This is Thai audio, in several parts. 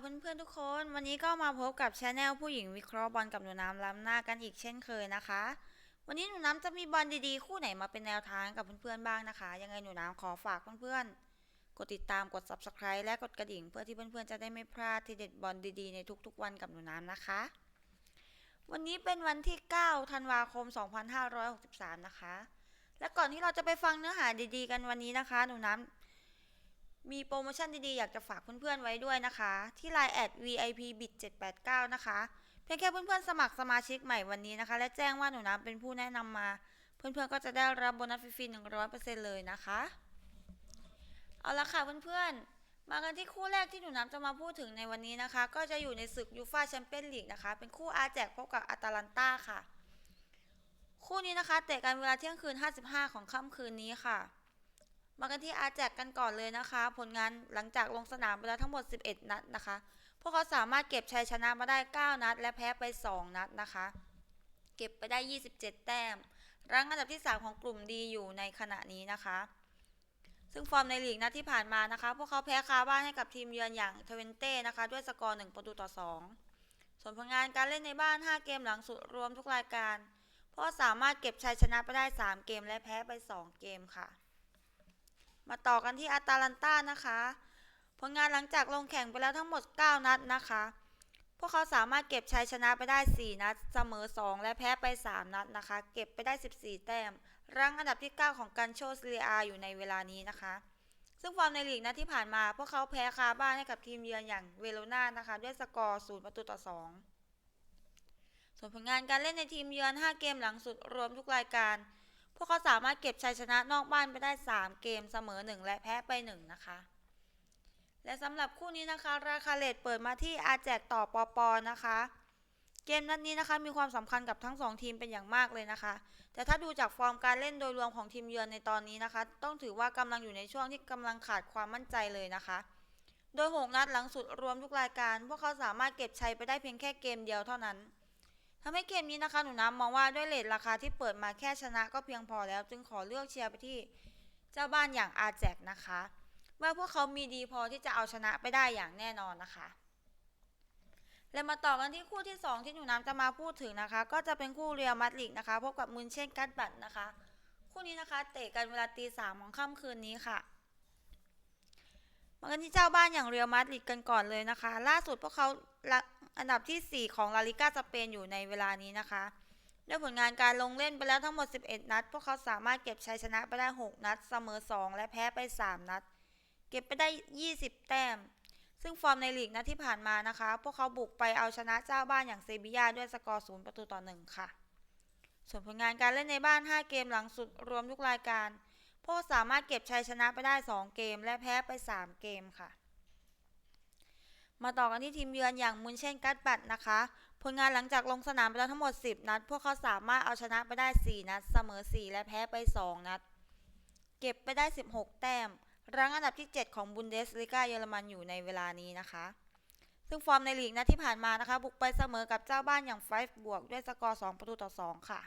เพื่อนๆทุกคน วันนี้ก็มาพบกับช anel ผู้หญิงวิเคราะห์บอลกับหนูน้ำล้ำหน้ากันอีกเช่นเคยนะคะ วันนี้หนูน้ำจะมีบอลดีๆ คู่ไหนมาเป็นแนวทางกับเพื่อนๆบ้างนะคะ ยังไงหนูน้ำขอฝากเพื่อนๆ กดติดตามกด subscribe และกดกระดิ่ง เพื่อที่เพื่อนๆจะได้ไม่พลาดทีเด็ดบอลดีๆในทุกๆวันกับหนูน้ำนะคะ วันนี้เป็นวันที่ 9 ธันวาคม 2563 นะคะ และก่อนที่เราจะไปฟังเนื้อหาดีๆ กันวันนี้นะคะ หนูน้ำ มีโปรโมชั่นดีๆ อยากจะฝากเพื่อนๆไว้ด้วยนะคะ ที่ Line แอด VIP bit 789นะคะ เพียงแค่เพื่อนๆสมัครสมาชิกใหม่วันนี้นะคะ และแจ้งว่าหนูน้ำเป็นผู้แนะนำมา เพื่อนๆก็จะได้รับโบนัสฟรีๆ100%เลยนะคะ เอาละค่ะเพื่อนๆ มากันที่คู่แรกที่หนูน้ำจะมาพูดถึงในวันนี้นะคะ ก็จะอยู่ในศึกยูฟาแชมเปี้ยนลีกนะคะ เป็นคู่อาแจกพบกับอาตาลันตาค่ะ คู่นี้นะคะเตะกันเวลาเที่ยงคืน 55 ของค่ำคืนนี้ค่ะ มากันที่อาแจกกันก่อนเลยนะคะ ผลงานหลังจากลงสนามไปแล้วทั้งหมด 11 นัดนะคะ พวกเขาสามารถเก็บชัยชนะมาได้ 9 นัด และแพ้ไป 2 นัดนะคะ เก็บไปได้ 27 แต้ม รั้งอันดับที่ 3 ของกลุ่มดีอยู่ในขณะนี้นะคะ ซึ่งฟอร์มในลีกนัดที่ผ่านมานะคะ พวกเขาแพ้คาบ้านให้กับทีมเยือนอย่างเทเวนเต้นะคะ ด้วยสกอร์ 1 ประตูต่อ 2 ส่วนผลงานการเล่นในบ้าน 5 เกมหลังสุดรวมทุกรายการพวกเขาสามารถเก็บชัยชนะไปได้ 3 เกมและแพ้ไป 2 เกมค่ะ มาต่อกันที่อาตาลันตานะคะ ผลงานหลังจากลงแข่งไปแล้วทั้งหมด 9 นัดนะคะ พวกเขาสามารถเก็บชัยชนะไปได้ 4 นัด เสมอ 2 และแพ้ไป 3 นัดนะคะ เก็บไปได้ 14 แต้ม รั้งอันดับที่ 9 ของกันโชซีเรียอาอยู่ในเวลานี้นะคะ ซึ่งฟอร์มในลีกนัดที่ผ่านมา พวกเขาแพ้คาบ้านให้กับทีมเยือนอย่างเวโรนานะคะ ด้วยสกอร์ 0 ประตูต่อ 2 ส่วนผลงานการเล่นในทีมเยือน 5 เกมหลังสุดรวมทุกรายการ วกเขาสามารถเก็บชัยชนะนอกบ้านไปได้ 3 เกมเสมอ 1 และแพ้ไป 1 นะคะ และสำหรับคู่นี้นะคะ ราคาเลทเปิดมาที่อาแจกต่อปอปอนะคะ เกมนัดนี้นะคะมีความสำคัญกับทั้ง 2 ทีมเป็นอย่างมากเลยนะคะ แต่ถ้าดูจากฟอร์มการเล่นโดยรวมของทีมเยือนในตอนนี้นะคะ ต้องถือว่ากำลังอยู่ในช่วงที่กำลังขาดความมั่นใจเลยนะคะโดย 6 นัดหลังสุดรวมทุกรายการ พวกเขาสามารถเก็บชัยไปได้เพียงแค่เกมเดียวเท่านั้น ทำให้เกมนี้นะคะหนูน้ำมองว่าด้วยเลทราคาที่เปิดมาแค่ชนะก็เพียงพอแล้ว จึงขอเลือกเชียร์ไปที่เจ้าบ้านอย่างอาแจกนะคะ ว่าพวกเขามีดีพอที่จะเอาชนะไปได้อย่างแน่นอนนะคะและมาต่อกันที่คู่ที่ 2 ที่หนูน้ำจะมาพูดถึงนะคะ ก็จะเป็นคู่เรียลมาดริดนะคะพบกับมุนเช่นกัตบัตนะคะ คู่นี้นะคะ เตะกันเวลาตีสามของค่ำคืนนี้ค่ะ มากันที่เจ้าบ้านอย่างเรียลมาดริดกันก่อนเลยนะคะ ล่าสุดพวกเขาอันดับที่ 4 ของลาลิก้าสเปนอยู่ในเวลานี้นะคะด้วยผลงานการลงเล่นไปแล้วทั้งหมด 11 นัด พวกเขาสามารถเก็บชัยชนะไปได้ 6 นัด เสมอ 2 และแพ้ไป 3 นัด เก็บไปได้ 20 แต้ม ซึ่งฟอร์มในลีกนัดที่ผ่านมานะคะ พวกเขาบุกไปเอาชนะเจ้าบ้านอย่างเซบียาด้วยสกอร์ 0 ประตูต่อ 1 ค่ะ ส่วนผลงานการเล่นในบ้าน 5 เกมหลังสุดรวมทุกรายการ พวกเขาสามารถเก็บชัยชนะไปได้ 2 เกม และแพ้ไป 3 เกมค่ะ มาต่อกันที่ทีมเยือนอย่างมุนเช่นกัตบัตนะคะ ผลงานหลังจากลงสนามไปแล้วทั้งหมด 10 นัด พวกเขาสามารถเอาชนะไปได้ 4 นัด เสมอ 4 และแพ้ไป 2 นัด เก็บไปได้ 16 แต้ม รั้งอันดับที่ 7 ของบุนเดสลิกาเยอรมันอยู่ในเวลานี้นะคะซึ่งฟอร์มในลีกนัดที่ผ่านมานะคะ บุกไปเสมอกับเจ้าบ้านอย่างไฟฟ์บวกด้วยสกอร์ 2 ประตูต่อ 2 ค่ะ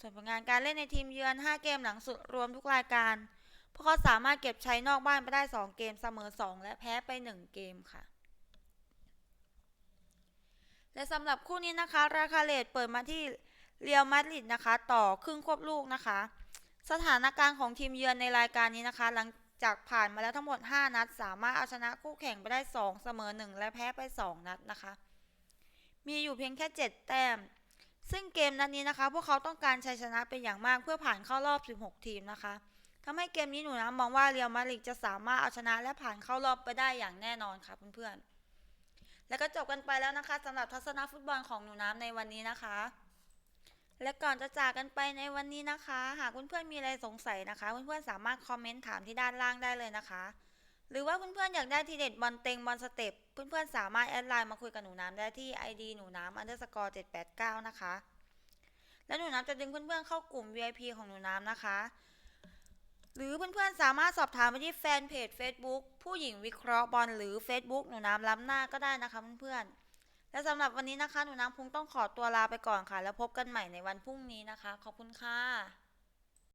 ส่วนผลงานการเล่นในทีมเยือน 5 เกมหลังสุดรวมทุกรายการ พวกเขาสามารถเก็บชัยนอกบ้านไปได้ 2 เกมเสมอ 2 และแพ้ไป 1 เกมค่ะ และสำหรับคู่นี้นะคะ ราคาเลทเปิดมาที่เรียลมาดริดนะคะ ต่อครึ่งควบลูกนะคะ สถานการณ์ของทีมเยือนในรายการนี้นะคะ หลังจากผ่านมาแล้วทั้งหมด 5 นัด สามารถเอาชนะคู่แข่งไปได้ 2 เสมอ 1 และแพ้ไป 2 นัดนะคะ มีอยู่เพียงแค่ 7 แต้ม ซึ่งเกมนัดนี้นะคะ พวกเขาต้องการชัยชนะเป็นอย่างมากเพื่อผ่านเข้ารอบ 16 ทีมนะคะทำให้เกมนี้หนูนะมองว่าเรียลมาดริดจะสามารถเอาชนะและผ่านเข้ารอบไปได้อย่างแน่นอนค่ะเพื่อนๆ แล้วก็จบกันไปแล้วนะคะสำหรับทัศนะฟุตบอลของหนูน้ำในวันนี้นะคะ และก่อนจะจากกันไปในวันนี้นะคะ หากเพื่อนๆมีอะไรสงสัยนะคะ เพื่อนๆสามารถคอมเมนต์ถามที่ด้านล่างได้เลยนะคะ หรือว่าเพื่อนๆอยากได้ทีเด็ดบอลเต็งบอลสเต็ปเพื่อนๆสามารถแอดไลน์มาคุยกับหนูน้ำได้ที่ ID หนูน้ำ underscore 789 นะคะ และหนูน้ำจะดึงเพื่อนๆเข้ากลุ่ม VIP ของหนูน้ำนะคะ หรือเพื่อนๆสามารถสอบถามไปที่แฟนเพจ Facebook ผู้หญิงวิเคราะห์บอลหรือ Facebook หนูน้ำล้ำหน้าก็ได้นะคะเพื่อนๆและสำหรับวันนี้นะคะ หนูน้ำคงต้องขอตัวลาไปก่อนค่ะ แล้วพบกันใหม่ในวันพรุ่งนี้นะคะ ขอบคุณค่ะ